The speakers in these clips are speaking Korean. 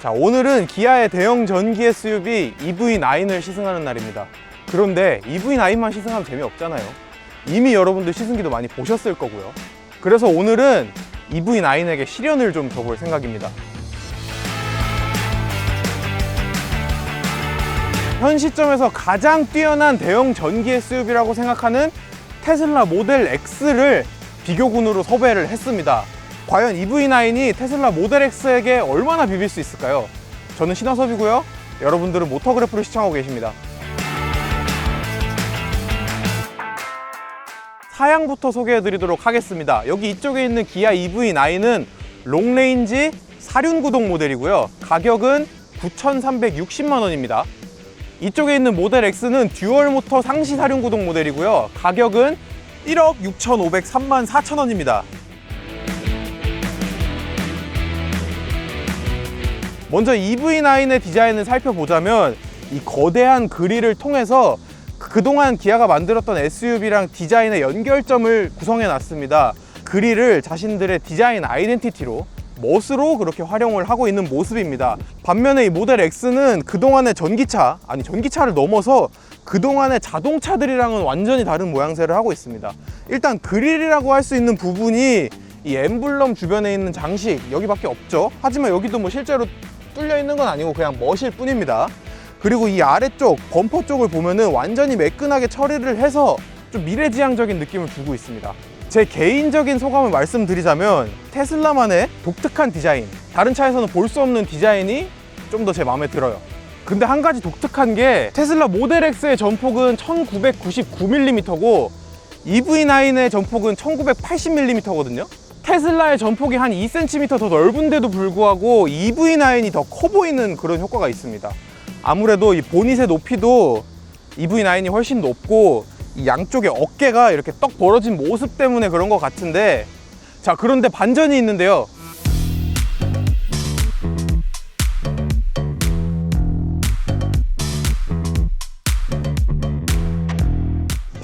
자, 오늘은 기아의 대형 전기 SUV EV9을 시승하는 날입니다. 그런데 EV9만 시승하면 재미없잖아요. 이미 여러분들 시승기도 많이 보셨을 거고요. 그래서 오늘은 EV9에게 시련을 좀 줘볼 생각입니다. 현 시점에서 가장 뛰어난 대형 전기 SUV라고 생각하는 테슬라 모델 X를 비교군으로 섭외를 했습니다. 과연 EV9이 테슬라 모델 X에게 얼마나 비빌 수 있을까요? 저는 신화섭이고요. 여러분들은 모터그래프를 시청하고 계십니다. 사양부터 소개해 드리도록 하겠습니다. 여기 이쪽에 있는 기아 EV9은 롱레인지 사륜 구동 모델이고요. 가격은 9,360만 원입니다. 이쪽에 있는 모델 X는 듀얼 모터 상시 사륜 구동 모델이고요. 가격은 1억 6,503만 4천 원입니다. 먼저 EV9의 디자인을 살펴보자면 이 거대한 그릴을 통해서 그동안 기아가 만들었던 SUV랑 디자인의 연결점을 구성해 놨습니다. 그릴을 자신들의 디자인 아이덴티티로 멋으로 그렇게 활용을 하고 있는 모습입니다. 반면에 이 모델 X는 그동안의 전기차, 아니 전기차를 넘어서 그동안의 자동차들이랑은 완전히 다른 모양새를 하고 있습니다. 일단 그릴이라고 할 수 있는 부분이 이 엠블럼 주변에 있는 장식 여기밖에 없죠. 하지만 여기도 뭐 실제로 뚫려 있는 건 아니고 그냥 멋일 뿐입니다. 그리고 이 아래쪽 범퍼 쪽을 보면은 완전히 매끈하게 처리를 해서 좀 미래지향적인 느낌을 주고 있습니다. 제 개인적인 소감을 말씀드리자면 테슬라만의 독특한 디자인, 다른 차에서는 볼 수 없는 디자인이 좀 더 제 마음에 들어요. 근데 한 가지 독특한 게 테슬라 모델 X의 전폭은 1999mm고 EV9의 전폭은 1980mm거든요. 테슬라의 전폭이 한 2cm 더 넓은데도 불구하고 EV9이 더 커 보이는 그런 효과가 있습니다. 아무래도 이 보닛의 높이도 EV9이 훨씬 높고 이 양쪽에 어깨가 이렇게 떡 벌어진 모습 때문에 그런 것 같은데 자 그런데 반전이 있는데요.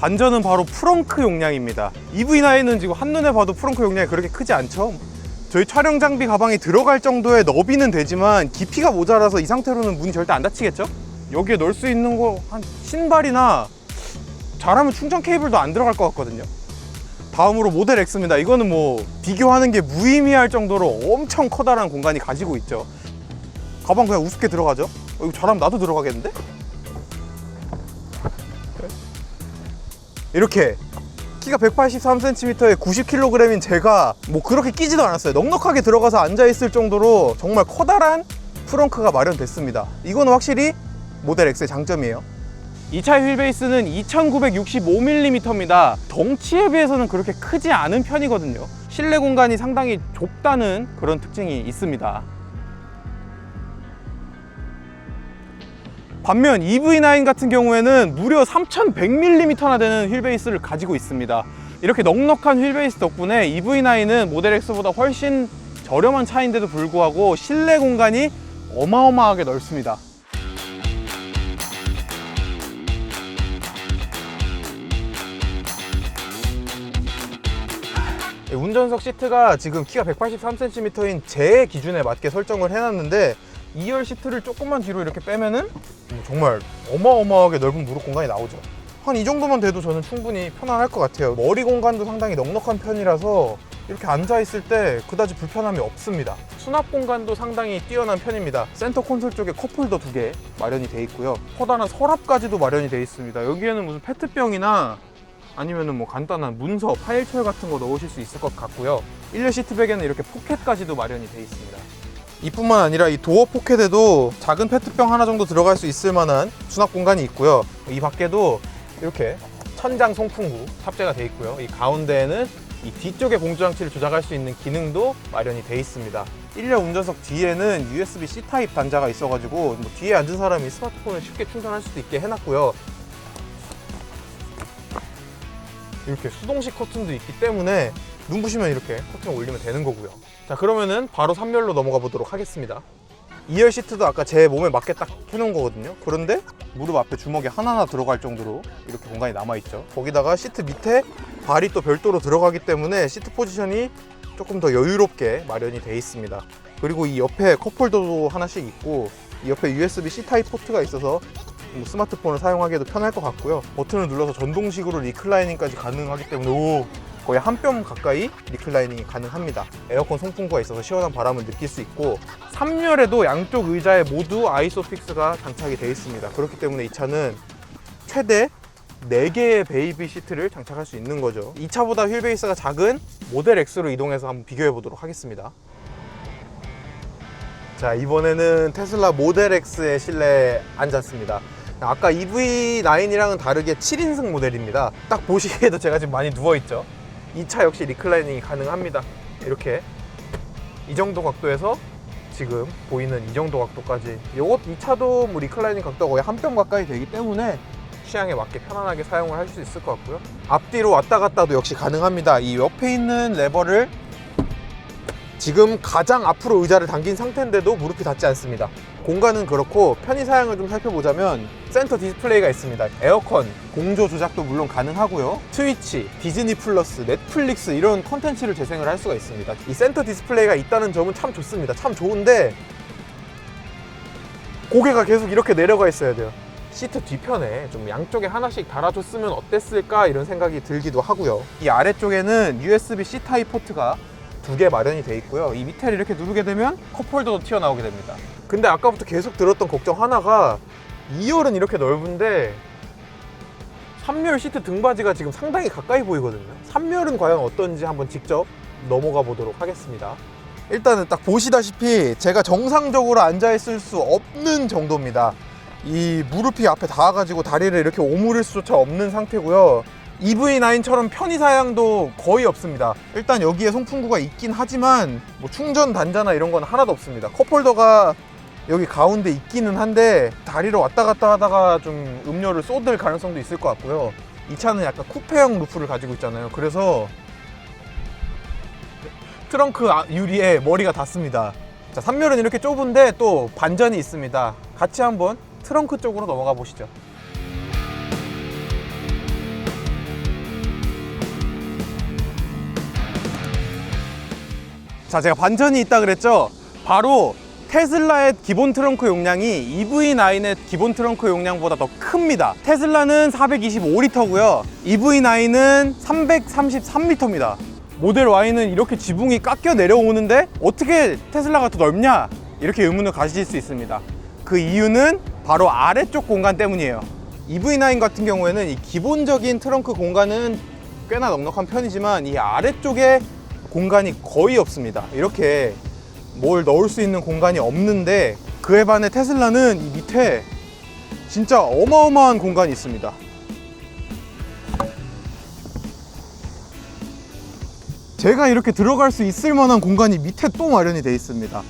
반전은 바로 프렁크 용량입니다. EV9은 지금 한눈에 봐도 프렁크 용량이 그렇게 크지 않죠? 저희 촬영 장비 가방이 들어갈 정도의 너비는 되지만 깊이가 모자라서 이 상태로는 문이 절대 안 닫히겠죠? 여기에 넣을 수 있는 거 한 신발이나 잘하면 충전 케이블도 안 들어갈 것 같거든요. 다음으로 모델 X입니다. 이거는 뭐 비교하는 게 무의미할 정도로 엄청 커다란 공간이 가지고 있죠. 가방 그냥 우습게 들어가죠? 어, 이거 잘하면 나도 들어가겠는데? 이렇게 키가 183cm에 90kg인 제가 뭐 그렇게 끼지도 않았어요. 넉넉하게 들어가서 앉아 있을 정도로 정말 커다란 프렁크가 마련됐습니다. 이거는 확실히 모델 X의 장점이에요. 이 차의 휠베이스는 2965mm입니다. 덩치에 비해서는 그렇게 크지 않은 편이거든요. 실내 공간이 상당히 좁다는 그런 특징이 있습니다. 반면 EV9 같은 경우에는 무려 3100mm나 되는 휠베이스를 가지고 있습니다. 이렇게 넉넉한 휠베이스 덕분에 EV9은 모델 X보다 훨씬 저렴한 차인데도 불구하고 실내 공간이 어마어마하게 넓습니다. 예, 운전석 시트가 지금 키가 183cm인 제 기준에 맞게 설정을 해놨는데 2열 시트를 조금만 뒤로 이렇게 빼면은 뭐 정말 어마어마하게 넓은 무릎 공간이 나오죠. 한 이 정도만 돼도 저는 충분히 편안할 것 같아요. 머리 공간도 상당히 넉넉한 편이라서 이렇게 앉아 있을 때 그다지 불편함이 없습니다. 수납 공간도 상당히 뛰어난 편입니다. 센터 콘솔 쪽에 컵홀더 두 개 마련이 돼 있고요. 커다란 서랍까지도 마련이 돼 있습니다. 여기에는 무슨 페트병이나 아니면은 뭐 간단한 문서, 파일 철 같은 거 넣으실 수 있을 것 같고요. 1열 시트백에는 이렇게 포켓까지도 마련이 돼 있습니다. 이뿐만 아니라 이 도어 포켓에도 작은 페트병 하나 정도 들어갈 수 있을 만한 수납 공간이 있고요. 이 밖에도 이렇게 천장 송풍구 탑재가 돼 있고요. 이 가운데에는 이 뒤쪽에 공조장치를 조작할 수 있는 기능도 마련이 돼 있습니다. 1열 운전석 뒤에는 USB-C 타입 단자가 있어가지고 뭐 뒤에 앉은 사람이 스마트폰을 쉽게 충전할 수도 있게 해놨고요. 이렇게 수동식 커튼도 있기 때문에 눈부시면 이렇게 커튼을 올리면 되는 거고요. 자 그러면은 바로 3열로 넘어가 보도록 하겠습니다. 2열 시트도 아까 제 몸에 맞게 딱 해놓은 거거든요. 그런데 무릎 앞에 주먹이 하나하나 들어갈 정도로 이렇게 공간이 남아있죠. 거기다가 시트 밑에 발이 또 별도로 들어가기 때문에 시트 포지션이 조금 더 여유롭게 마련이 돼 있습니다. 그리고 이 옆에 컵홀더도 하나씩 있고 이 옆에 USB-C 타입 포트가 있어서 뭐 스마트폰을 사용하기에도 편할 것 같고요. 버튼을 눌러서 전동식으로 리클라이닝까지 가능하기 때문에 오, 거의 한 뼘 가까이 리클라이닝이 가능합니다. 에어컨 송풍구가 있어서 시원한 바람을 느낄 수 있고 3열에도 양쪽 의자에 모두 아이소픽스가 장착이 되어 있습니다. 그렇기 때문에 이 차는 최대 4개의 베이비 시트를 장착할 수 있는 거죠. 이 차보다 휠 베이스가 작은 모델 X로 이동해서 한번 비교해 보도록 하겠습니다. 자, 이번에는 테슬라 모델 X의 실내에 앉았습니다. 아까 EV9이랑은 다르게 7인승 모델입니다. 딱 보시기에도 제가 지금 많이 누워있죠. 이 차 역시 리클라이닝이 가능합니다. 이렇게 이 정도 각도에서 지금 보이는 이 정도 각도까지. 요것 이 차도 뭐 리클라이닝 각도가 거의 한 뼘 가까이 되기 때문에 취향에 맞게 편안하게 사용을 할 수 있을 것 같고요. 앞뒤로 왔다 갔다도 역시 가능합니다. 이 옆에 있는 레버를 지금 가장 앞으로 의자를 당긴 상태인데도 무릎이 닿지 않습니다 공간은 그렇고 편의 사양을 좀 살펴보자면 센터 디스플레이가 있습니다. 에어컨, 공조 조작도 물론 가능하고요. 트위치, 디즈니 플러스, 넷플릭스 이런 컨텐츠를 재생을 할 수가 있습니다. 이 센터 디스플레이가 있다는 점은 참 좋습니다. 참 좋은데 고개가 계속 이렇게 내려가 있어야 돼요. 시트 뒤편에 좀 양쪽에 하나씩 달아줬으면 어땠을까 이런 생각이 들기도 하고요. 이 아래쪽에는 USB-C 타입 포트가 두 개 마련이 돼 있고요. 이 밑에를 이렇게 누르게 되면 컵홀더도 튀어나오게 됩니다. 근데 아까부터 계속 들었던 걱정 하나가 2열은 이렇게 넓은데 3열 시트 등받이가 지금 상당히 가까이 보이거든요. 3열은 과연 어떤지 한번 직접 넘어가 보도록 하겠습니다. 일단은 딱 보시다시피 제가 정상적으로 앉아 있을 수 없는 정도입니다. 이 무릎이 앞에 닿아가지고 다리를 이렇게 오므릴 수조차 없는 상태고요 EV9처럼 편의 사양도 거의 없습니다. 일단 여기에 송풍구가 있긴 하지만 뭐 충전 단자나 이런 건 하나도 없습니다. 컵홀더가 여기 가운데 있기는 한데 다리를 왔다 갔다 하다가 좀 음료를 쏟을 가능성도 있을 것 같고요. 이 차는 약간 쿠페형 루프를 가지고 있잖아요. 그래서 트렁크 아- 유리에 머리가 닿습니다. 자 3열은 이렇게 좁은데 또 반전이 있습니다. 같이 한번 트렁크 쪽으로 넘어가 보시죠 자 제가 반전이 있다 그랬죠? 바로 테슬라의 기본 트렁크 용량이 EV9의 기본 트렁크 용량보다 더 큽니다. 테슬라는 425리터고요. EV9은 333리터입니다. 모델 Y는 이렇게 지붕이 깎여 내려오는데 어떻게 테슬라가 더 넓냐? 이렇게 의문을 가지실 수 있습니다. 그 이유는 바로 아래쪽 공간 때문이에요. EV9 같은 경우에는 이 기본적인 트렁크 공간은 꽤나 넉넉한 편이지만 이 아래쪽에 공간이 거의 없습니다. 이렇게 뭘 넣을 수 있는 공간이 없는데 그에 반해 테슬라는 이 밑에 진짜 어마어마한 공간이 있습니다. 제가 이렇게 들어갈 수 있을 만한 공간이 밑에 또 마련이 되어 있습니다.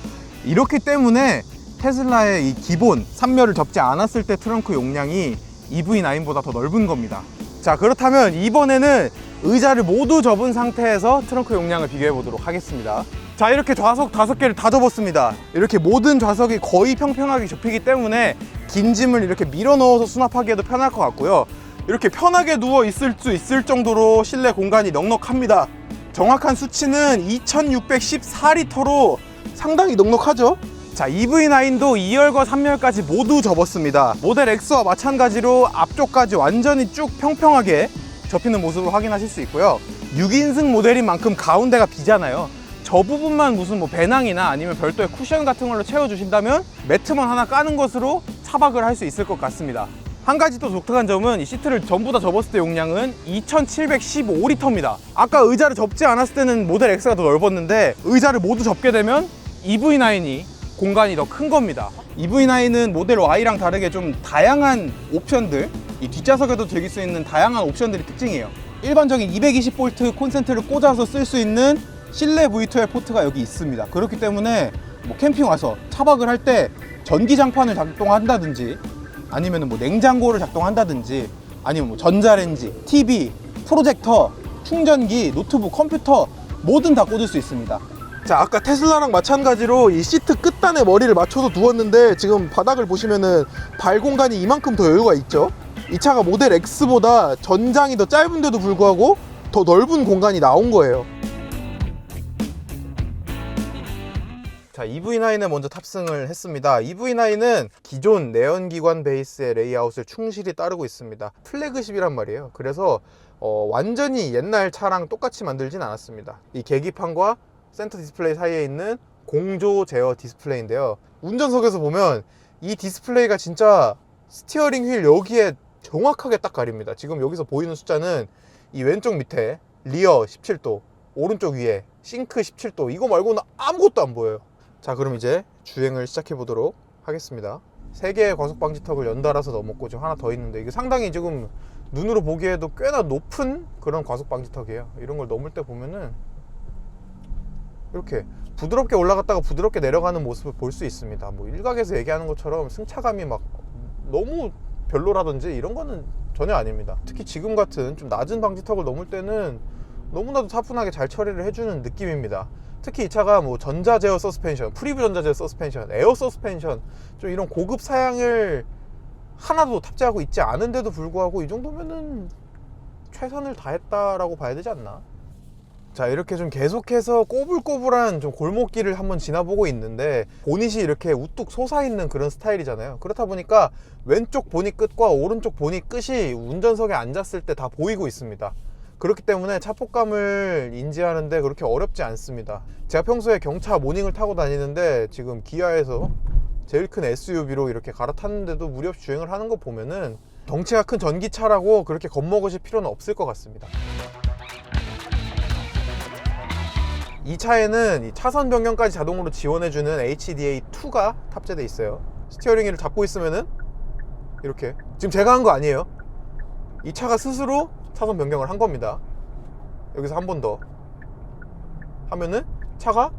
이렇기 때문에 테슬라의 이 기본 3열을 접지 않았을 때 트렁크 용량이 EV9보다 더 넓은 겁니다. 자 그렇다면 이번에는 의자를 모두 접은 상태에서 트렁크 용량을 비교해 보도록 하겠습니다. 자 이렇게 좌석 다섯 개를 다 접었습니다. 이렇게 모든 좌석이 거의 평평하게 접히기 때문에 긴 짐을 이렇게 밀어 넣어서 수납하기에도 편할 것 같고요. 이렇게 편하게 누워 있을 수 있을 정도로 실내 공간이 넉넉합니다. 정확한 수치는 2614리터로 상당히 넉넉하죠? 자 EV9도 2열과 3열까지 모두 접었습니다. 모델 X와 마찬가지로 앞쪽까지 완전히 쭉 평평하게 접히는 모습을 확인하실 수 있고요. 6인승 모델인 만큼 가운데가 비잖아요. 저 부분만 무슨 뭐 배낭이나 아니면 별도의 쿠션 같은 걸로 채워주신다면 매트만 하나 까는 것으로 차박을 할 수 있을 것 같습니다. 한 가지 또 독특한 점은 이 시트를 전부 다 접었을 때 용량은 2715리터입니다. 아까 의자를 접지 않았을 때는 모델 X가 더 넓었는데 의자를 모두 접게 되면 EV9이 공간이 더 큰 겁니다. EV9은 모델 Y랑 다르게 좀 다양한 옵션들 이 뒷좌석에도 즐길 수 있는 다양한 옵션들이 특징이에요 일반적인 220V 콘센트를 꽂아서 쓸 수 있는 실내 V12 포트가 여기 있습니다 그렇기 때문에 뭐 캠핑 와서 차박을 할 때 전기 장판을 작동한다든지 아니면 뭐 냉장고를 작동한다든지 아니면 뭐 전자레인지, TV, 프로젝터, 충전기, 노트북, 컴퓨터 뭐든 다 꽂을 수 있습니다. 자, 아까 테슬라랑 마찬가지로 이 시트 끝단에 머리를 맞춰서 누웠는데 지금 바닥을 보시면은 발 공간이 이만큼 더 여유가 있죠. 이 차가 모델 X보다 전장이 더 짧은데도 불구하고 더 넓은 공간이 나온 거예요. 자, EV9에 먼저 탑승을 했습니다. EV9은 기존 내연기관 베이스의 레이아웃을 충실히 따르고 있습니다. 플래그십이란 말이에요. 그래서 어, 완전히 옛날 차랑 똑같이 만들진 않았습니다. 이 계기판과 센터 디스플레이 사이에 있는 공조 제어 디스플레이인데요. 운전석에서 보면 이 디스플레이가 진짜 스티어링 휠 여기에 정확하게 딱 가립니다. 지금 여기서 보이는 숫자는 이 왼쪽 밑에 리어 17도, 오른쪽 위에 싱크 17도 이거 말고는 아무것도 안 보여요. 자 그럼 이제 주행을 시작해 보도록 하겠습니다. 세 개의 과속 방지턱을 연달아서 넘었고 지금 하나 더 있는데 이게 상당히 지금 눈으로 보기에도 꽤나 높은 그런 과속 방지턱이에요. 이런 걸 넘을 때 보면은 이렇게 부드럽게 올라갔다가 부드럽게 내려가는 모습을 볼 수 있습니다. 뭐 일각에서 얘기하는 것처럼 승차감이 막 너무 별로라든지 이런 거는 전혀 아닙니다. 특히 지금 같은 좀 낮은 방지턱을 넘을 때는 너무나도 차분하게 잘 처리를 해주는 느낌입니다. 특히 이 차가 뭐 전자 제어 서스펜션, 프리브 전자 제어 서스펜션, 에어 서스펜션 좀 이런 고급 사양을 하나도 탑재하고 있지 않은데도 불구하고 이 정도면은 최선을 다했다라고 봐야 되지 않나? 자 이렇게 좀 계속해서 꼬불꼬불한 좀 골목길을 한번 지나보고 있는데 보닛이 이렇게 우뚝 솟아있는 그런 스타일이잖아요. 그렇다 보니까 왼쪽 보닛 끝과 오른쪽 보닛 끝이 운전석에 앉았을 때 다 보이고 있습니다. 그렇기 때문에 차폭감을 인지하는데 그렇게 어렵지 않습니다. 제가 평소에 경차 모닝을 타고 다니는데 지금 기아에서 제일 큰 SUV로 이렇게 갈아탔는데도 무리 없이 주행을 하는 거 보면은 덩치가 큰 전기차라고 그렇게 겁먹으실 필요는 없을 것 같습니다 이 차에는 이 차선 변경까지 자동으로 지원해주는 HDA2가 탑재되어 있어요. 스티어링 휠을 잡고 있으면은 이렇게 지금 제가 한 거 아니에요. 이 차가 스스로 차선 변경을 한 겁니다. 여기서 한 번 더 하면은 차가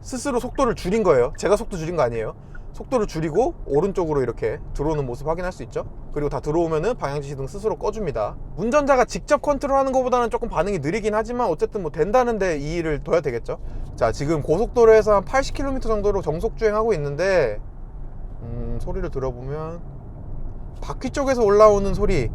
스스로 속도를 줄인 거예요. 제가 속도 줄인 거 아니에요. 속도를 줄이고 오른쪽으로 이렇게 들어오는 모습 확인할 수 있죠. 그리고 다 들어오면은 방향지 시등 스스로 꺼줍니다. 운전자가 직접 컨트롤하는 것보다는 조금 반응이 느리긴 하지만 어쨌든 뭐 된다는데 이 일을 둬야 되겠죠. 자 지금 고속도로에서 한 80km 정도로 정속 주행하고 있는데 음, 소리를 들어보면 바퀴 쪽에서 올라오는 소리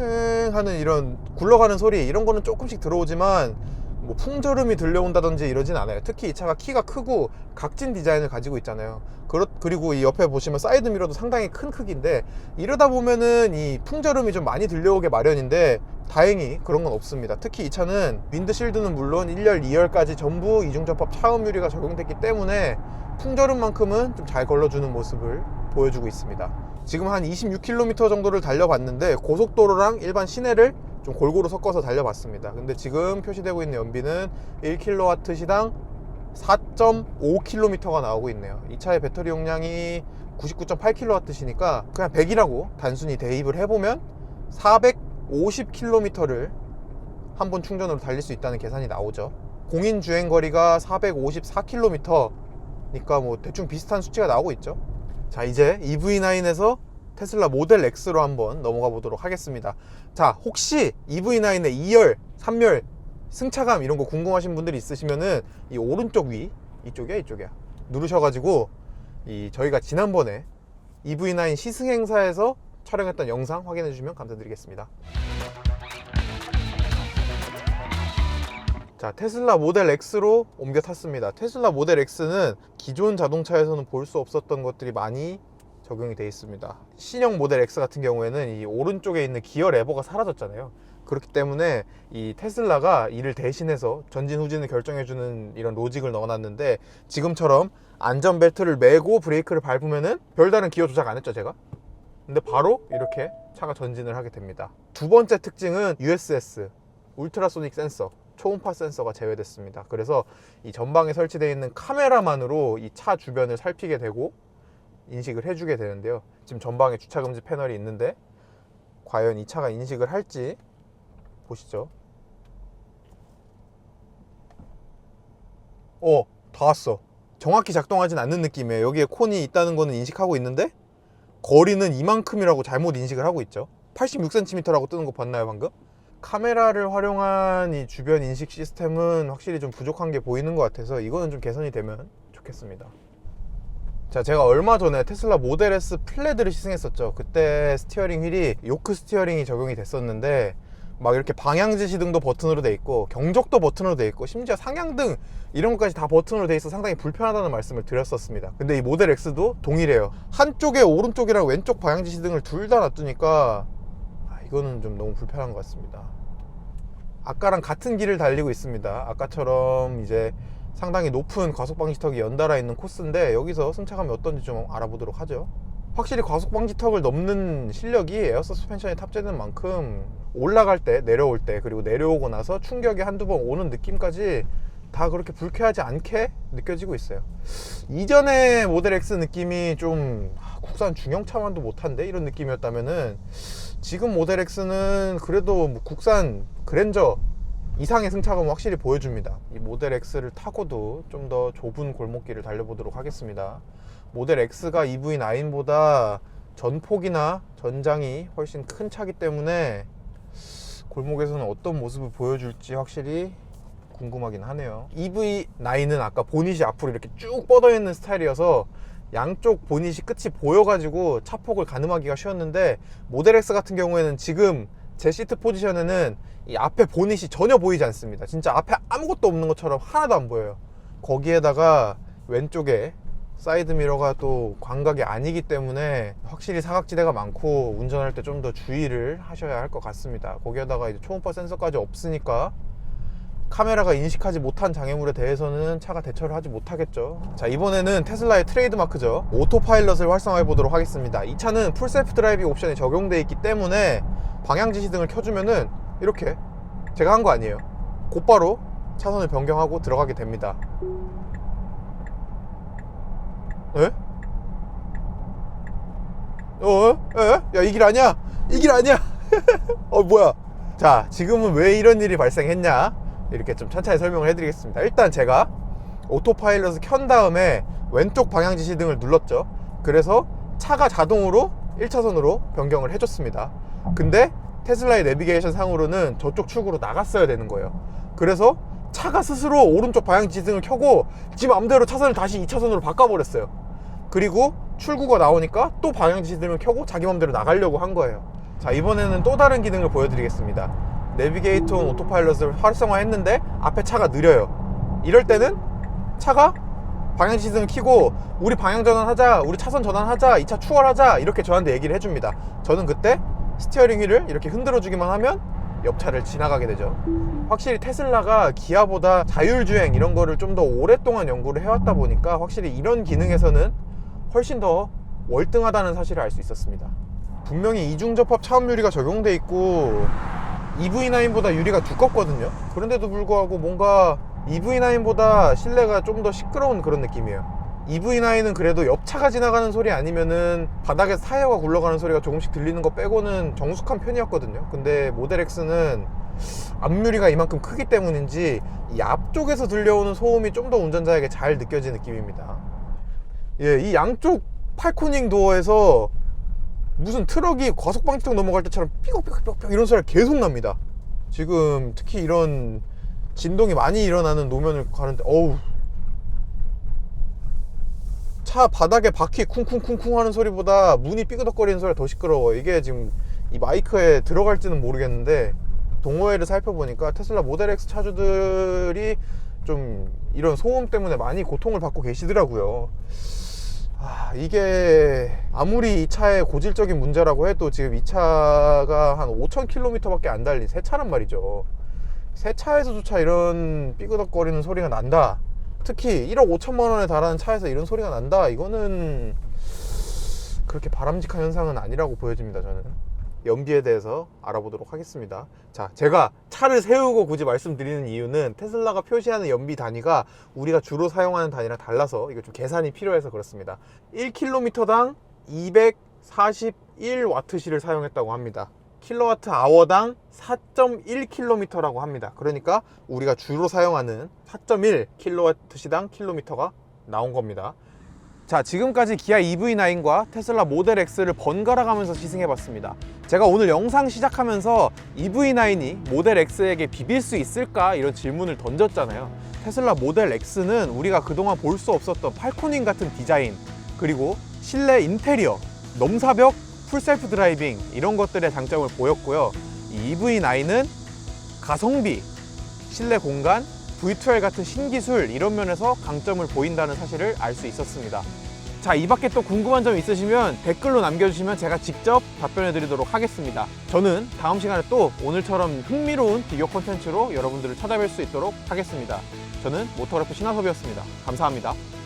엥 하는 이런 굴러가는 소리 이런 거는 조금씩 들어오지만 뭐 풍절음이 들려온다든지 이러진 않아요. 특히 이 차가 키가 크고 각진 디자인을 가지고 있잖아요. 그렇, 그리고 이 옆에 보시면 사이드 미러도 상당히 큰 크기인데 이러다 보면은 이 풍절음이 좀 많이 들려오게 마련인데 다행히 그런 건 없습니다. 특히 이 차는 윈드실드는 물론 1열, 2열까지 전부 이중접합 차음 유리가 적용됐기 때문에 풍절음만큼은 좀 잘 걸러주는 모습을 보여주고 있습니다. 지금 한 26km 정도를 달려봤는데 고속도로랑 일반 시내를 좀 골고루 섞어서 달려봤습니다. 근데 지금 표시되고 있는 연비는 1kW 시당 4.5km가 나오고 있네요. 이 차의 배터리 용량이 99.8kW시니까 그냥 100이라고 단순히 대입을 해보면 450km를 한 번 충전으로 달릴 수 있다는 계산이 나오죠. 공인 주행 거리가 454km니까 뭐 대충 비슷한 수치가 나오고 있죠. 자, 이제 EV9에서 테슬라 모델 X로 한번 넘어가 보도록 하겠습니다. 자, 혹시 EV9의 2열, 3열 승차감 이런 거 궁금하신 분들이 있으시면은 이 오른쪽 위 이쪽이야 이쪽이야 누르셔가지고 이 저희가 지난번에 EV9 시승 행사에서 촬영했던 영상 확인해 주시면 감사드리겠습니다. 자 테슬라 모델 X로 옮겨 탔습니다. 테슬라 모델 X는 기존 자동차에서는 볼 수 없었던 것들이 많이 적용이 되어 있습니다. 신형 모델 X 같은 경우에는 이 오른쪽에 있는 기어 레버가 사라졌잖아요. 그렇기 때문에 이 테슬라가 이를 대신해서 전진 후진을 결정해주는 이런 로직을 넣어놨는데 지금처럼 안전벨트를 매고 브레이크를 밟으면은 별다른 기어 조작 안 했죠 제가? 근데 바로 이렇게 차가 전진을 하게 됩니다. 두 번째 특징은 USS 울트라소닉 센서 초음파 센서가 제외됐습니다. 그래서 이 전방에 설치되어 있는 카메라만으로 이 차 주변을 살피게 되고 인식을 해주게 되는데요. 지금 전방에 주차 금지 패널이 있는데 과연 이 차가 인식을 할지 보시죠. 어, 다 왔어. 정확히 작동하진 않는 느낌이에요. 여기에 콘이 있다는 거는 인식하고 있는데 거리는 이만큼이라고 잘못 인식을 하고 있죠. 86cm라고 뜨는 거 봤나요, 방금? 카메라를 활용한 이 주변 인식 시스템은 확실히 좀 부족한 게 보이는 것 같아서 이거는 좀 개선이 되면 좋겠습니다. 자, 제가 얼마 전에 테슬라 모델 S 플레드를 시승했었죠. 그때 스티어링 휠이 요크 스티어링이 적용이 됐었는데 막 이렇게 방향 지시 등도 버튼으로 돼 있고 경적도 버튼으로 돼 있고 심지어 상향등 이런 것까지 다 버튼으로 돼 있어 상당히 불편하다는 말씀을 드렸었습니다. 근데 이 모델 X도 동일해요. 한쪽에 오른쪽이랑 왼쪽 방향 지시 등을 둘 다 놔두니까 아, 이거는 좀 너무 불편한 것 같습니다. 아까랑 같은 길을 달리고 있습니다. 아까처럼 이제 상당히 높은 과속 방지턱이 연달아 있는 코스인데 여기서 승차감이 어떤지 좀 알아보도록 하죠. 확실히 과속 방지턱을 넘는 실력이 에어 서스펜션에 탑재된 만큼 올라갈 때, 내려올 때, 그리고 내려오고 나서 충격이 한두 번 오는 느낌까지 다 그렇게 불쾌하지 않게 느껴지고 있어요. 이전의 모델 X 느낌이 좀 아, 국산 중형차만도 못한데 이런 느낌이었다면은 지금 모델 X는 그래도 뭐 국산 그랜저 이상의 승차감을 확실히 보여줍니다. 이 모델 X를 타고도 좀 더 좁은 골목길을 달려보도록 하겠습니다. 모델 X가 EV9보다 전폭이나 전장이 훨씬 큰 차기 때문에 골목에서는 어떤 모습을 보여줄지 확실히 궁금하긴 하네요. EV9은 아까 보닛이 앞으로 이렇게 쭉 뻗어 있는 스타일이어서 양쪽 보닛이 끝이 보여가지고 차폭을 가늠하기가 쉬웠는데 모델 X 같은 경우에는 지금 제 시트 포지션에는 이 앞에 보닛이 전혀 보이지 않습니다. 진짜 앞에 아무것도 없는 것처럼 하나도 안 보여요. 거기에다가 왼쪽에 사이드 미러가 또 광각이 아니기 때문에 확실히 사각지대가 많고 운전할 때 좀 더 주의를 하셔야 할 것 같습니다. 거기에다가 이제 초음파 센서까지 없으니까 카메라가 인식하지 못한 장애물에 대해서는 차가 대처를 하지 못하겠죠. 자, 이번에는 테슬라의 트레이드 마크죠. 오토파일럿을 활성화해 보도록 하겠습니다. 이 차는 풀셀프 드라이빙 옵션이 적용되어 있기 때문에 방향 지시 등을 켜주면은 이렇게 제가 한 거 아니에요. 곧바로 차선을 변경하고 들어가게 됩니다. 에? 어? 에? 야, 이 길 아니야? 이 길 아니야? 어, 뭐야? 자, 지금은 왜 이런 일이 발생했냐? 이렇게 좀 천천히 설명을 해드리겠습니다. 일단 제가 오토파일럿을 켠 다음에 왼쪽 방향 지시 등을 눌렀죠. 그래서 차가 자동으로 1차선으로 변경을 해줬습니다. 근데 테슬라의 내비게이션 상으로는 저쪽 축으로 나갔어야 되는 거예요. 그래서 차가 스스로 오른쪽 방향 지등을 켜고 지 맘대로 차선을 다시 2차선으로 바꿔버렸어요. 그리고 출구가 나오니까 또 방향 지등을 켜고 자기 맘대로 나가려고 한 거예요. 자, 이번에는 또 다른 기능을 보여드리겠습니다. 내비게이터 오토파일럿을 활성화했는데 앞에 차가 느려요. 이럴 때는 차가 방향 지등을 켜고 우리 방향 전환하자, 우리 차선 전환하자, 2차 추월하자 이렇게 저한테 얘기를 해줍니다. 저는 그때 스티어링 휠을 이렇게 흔들어 주기만 하면 옆차를 지나가게 되죠. 확실히 테슬라가 기아보다 자율주행 이런 거를 좀 더 오랫동안 연구를 해왔다 보니까 확실히 이런 기능에서는 훨씬 더 월등하다는 사실을 알 수 있었습니다. 분명히 이중접합 차음 유리가 적용돼 있고 EV9보다 유리가 두껍거든요. 그런데도 불구하고 뭔가 EV9보다 실내가 좀 더 시끄러운 그런 느낌이에요. EV9은 그래도 옆차가 지나가는 소리 아니면은 바닥에서 타이어가 굴러가는 소리가 조금씩 들리는 거 빼고는 정숙한 편이었거든요. 근데 모델 X는 앞유리가 이만큼 크기 때문인지 이 앞쪽에서 들려오는 소음이 좀 더 운전자에게 잘 느껴지는 느낌입니다. 예, 이 양쪽 팔코닝 도어에서 무슨 트럭이 과속 방지턱 넘어갈 때처럼 삐걱삐걱삐걱 이런 소리가 계속 납니다. 지금 특히 이런 진동이 많이 일어나는 노면을 가는데 어우 차 바닥에 바퀴 쿵쿵쿵쿵 하는 소리보다 문이 삐그덕거리는 소리가 더 시끄러워. 이게 지금 이 마이크에 들어갈지는 모르겠는데 동호회를 살펴보니까 테슬라 모델 X 차주들이 좀 이런 소음 때문에 많이 고통을 받고 계시더라고요. 아, 이게 아무리 이 차의 고질적인 문제라고 해도 지금 이 차가 한 5,000km밖에 안 달린 새 차란 말이죠. 새 차에서조차 이런 삐그덕거리는 소리가 난다. 특히 1억 5천만 원에 달하는 차에서 이런 소리가 난다. 이거는 그렇게 바람직한 현상은 아니라고 보여집니다. 저는 연비에 대해서 알아보도록 하겠습니다. 자, 제가 차를 세우고 굳이 말씀드리는 이유는 테슬라가 표시하는 연비 단위가 우리가 주로 사용하는 단위랑 달라서 이거 좀 계산이 필요해서 그렇습니다. 1km당 241와트시를 사용했다고 합니다. 킬로와트 아워당 4.1km라고 합니다. 그러니까 우리가 주로 사용하는 4.1 킬로와트 시당 킬로미터가 나온 겁니다. 자, 지금까지 기아 EV9과 테슬라 모델 X를 번갈아 가면서 시승해 봤습니다. 제가 오늘 영상 시작하면서 EV9이 모델 X에게 비빌 수 있을까 이런 질문을 던졌잖아요. 테슬라 모델 X는 우리가 그동안 볼 수 없었던 팔코닝 같은 디자인, 그리고 실내 인테리어, 넘사벽, 풀셀프 드라이빙 이런 것들의 장점을 보였고요. 이 EV9은 가성비, 실내 공간, V2L 같은 신기술 이런 면에서 강점을 보인다는 사실을 알 수 있었습니다. 자, 이 밖에 또 궁금한 점 있으시면 댓글로 남겨주시면 제가 직접 답변해 드리도록 하겠습니다. 저는 다음 시간에 또 오늘처럼 흥미로운 비교 콘텐츠로 여러분들을 찾아뵐 수 있도록 하겠습니다. 저는 모터래프 신하섭이었습니다. 감사합니다.